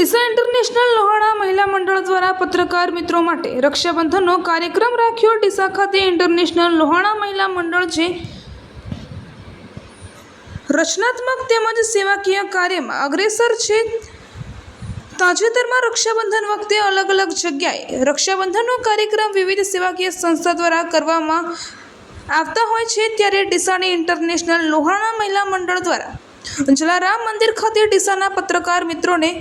Deesa international Lohana મહિલા મંડળ દ્વારા પત્રકાર મિત્રો માટે રક્ષાબંધનનો કાર્યક્રમ રાખ્યો. ડીસા ખાતે ઇન્ટરનેશનલ લોહાણા મહિલા મંડળ છે રચનાત્મક તેમજ સેવાકીય કાર્યમાં અગ્રેસર છે. તાજેતરમાં રક્ષાબંધન વખતે અલગ અલગ જગ્યાએ રક્ષાબંધનનો કાર્યક્રમ વિવિધ સેવાકીય સંસ્થા દ્વારા કરવામાં આવતા હોય છે. ત્યારે ડીસાની ઇન્ટરનેશનલ લોહાણા મહિલા મંડળ દ્વારા જલારામ મંદિર ખાતે ડીસાના પત્રકાર મિત્રોને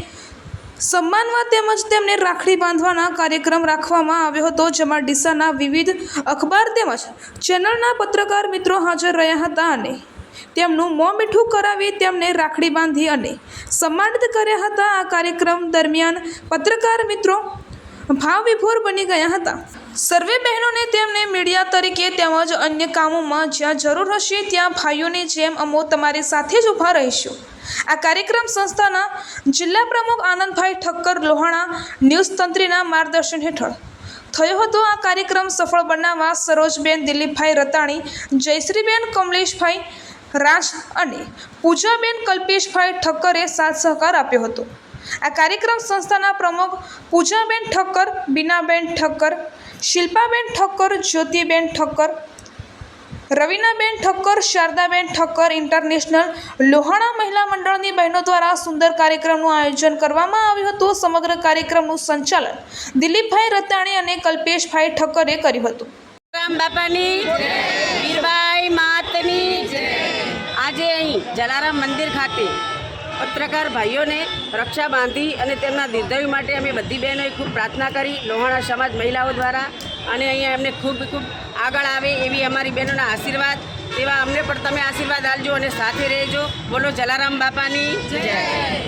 સન્માનવા તેમજ તેમને રાખડી બાંધવાના કાર્યક્રમ રાખવામાં આવ્યો હતો, જેમાં ડીસાના વિવિધ અખબાર તેમજ ચેનલના પત્રકાર મિત્રો હાજર રહ્યા હતા અને તેમનું મોં મીઠું કરાવી તેમને રાખડી બાંધી અને સન્માનિત કર્યા હતા. આ કાર્યક્રમ દરમિયાન પત્રકાર મિત્રો ભાવ વિભોર બની ગયા હતા. સર્વે બહેનોને તેમને મીડિયા તરીકે તેમજ અન્ય કામોમાં જ્યાં જરૂર હશે ત્યાં ભાઈઓની જેમ અમો તમારી સાથે જ ઊભા રહીશું. આ કાર્યક્રમ સંસ્થાના જિલ્લા પ્રમુખ આનંદભાઈ ઠક્કર લોહાણા ન્યૂઝ તંત્રીના માર્ગદર્શન હેઠળ થયો હતો આ કાર્યક્રમ સફળ બનાવવા સરોજબેન દિલીપભાઈ રતાણી, જયશ્રીબેન કમલેશભાઈ રાજ અને પૂજાબેન કલ્પેશભાઈ ઠક્કરે સાથ સહકાર આપ્યો હતો. આ કાર્યક્રમ સંસ્થાના પ્રમુખ પૂજાબેન ઠક્કર, બીનાબેન ઠક્કર, શિલ્પાબેન ઠક્કર, જ્યોતિબેન ઠક્કર રવિનાબેન ઠક્કર, શારદાબેન ઠક્કર ઇન્ટરનેશનલ લોહાણા મહિલા મંડળની બહેનો દ્વારા સુંદર કાર્યક્રમનું આયોજન કરવામાં આવ્યું હતું. સમગ્ર કાર્યક્રમનું સંચાલન દિલીપભાઈ રતાણી અને કલ્પેશભાઈ ઠક્કરે કર્યું હતું. રામ બાપાની વીરબાઈ માતની, આજે અહીં જલારામ મંદિર ખાતે પત્રકાર ભાઈઓને રક્ષા બાંધી અને તેમના દીર્ઘાયુ માટે અમે બધી બહેનોએ ખૂબ પ્રાર્થના કરી. લોહાણા સમાજ મહિલાઓ દ્વારા અને અહીંયા એમને ખૂબ ખૂબ આગળ આવે એવી અમારી બહેનોના આશીર્વાદ. તેવા અમને પણ તમે આશીર્વાદ આપજો અને સાથે રહેજો. બોલો જલારામ બાપાની. જય.